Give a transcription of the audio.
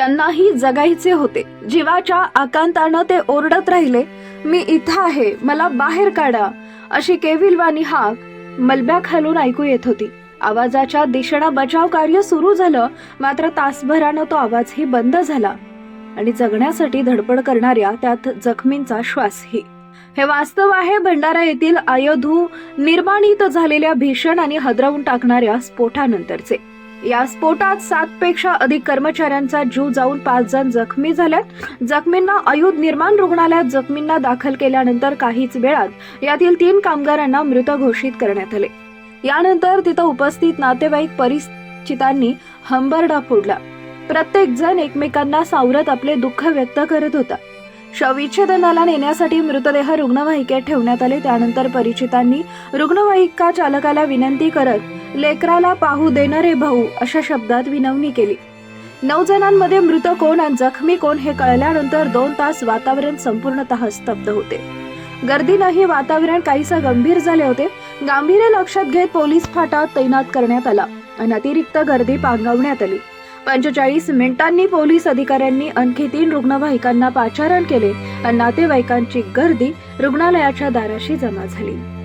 त्यांनाही जगायचे होते. जीवाच्या आकांतानं ते ओरडत राहिले मी इथं आहे मला बाहेर काढा. अशी केविलवाणी हाक मलब्या खालून ऐकू येत होती. आवाजाच्या दिशेनं बचाव कार्य सुरू झालं मात्र तासभरानं तो आवाजही बंद झाला आणि जगण्यासाठी धडपड करणाऱ्या त्यात जखमींचा श्वासही. हे वास्तव आहे भंडारा येथील अयोधू निर्माणित झालेल्या भीषण आणि हदरवून टाकणाऱ्या स्फोटानंतरचे. या स्फोटात सात पेक्षा अधिक कर्मचाऱ्यांचा जीव जाऊन पाच जण जखमी झाल्यात जखमींना आयुध निर्माण रुग्णालयात जखमींना दाखल केल्यानंतर काहीच वेळात यातील तीन कामगारांना मृत घोषित करण्यात आले. यानंतर तिथं उपस्थित नातेवाईक परिचितांनी हंबरडा फोडला. प्रत्येक जण एकमेकांना सावरत आपले दुःख व्यक्त करत होता. शवविच्छेदनाला नेण्यासाठी मृतदेह रुग्णवाहिकेत ठेवण्यात आले त्यानंतर परिचितांनी रुग्णवाहिका चालकाला विनंती करत लेकराला पाहू देणारे भाऊ अशा शब्दात विनवणी केली. नऊ जणांमध्ये मृत कोण आणि जखमी कोण हे कळल्यानंतर दोन तास वातावरण संपूर्णतः स्तब्ध होते. गर्दीनंही वातावरण काहीसं गंभीर झाले होते. गांभीर्य लक्षात घेत पोलीस फाटा तैनात करण्यात आला आणि अतिरिक्त गर्दी पांगवण्यात आली. पंचेचाळीस मिनिटांनी पोलीस अधिकाऱ्यांनी आणखी तीन रुग्णवाहिकांना पाचारण केले आणि नातेवाईकांची गर्दी रुग्णालयाच्या दाराशी जमा झाली.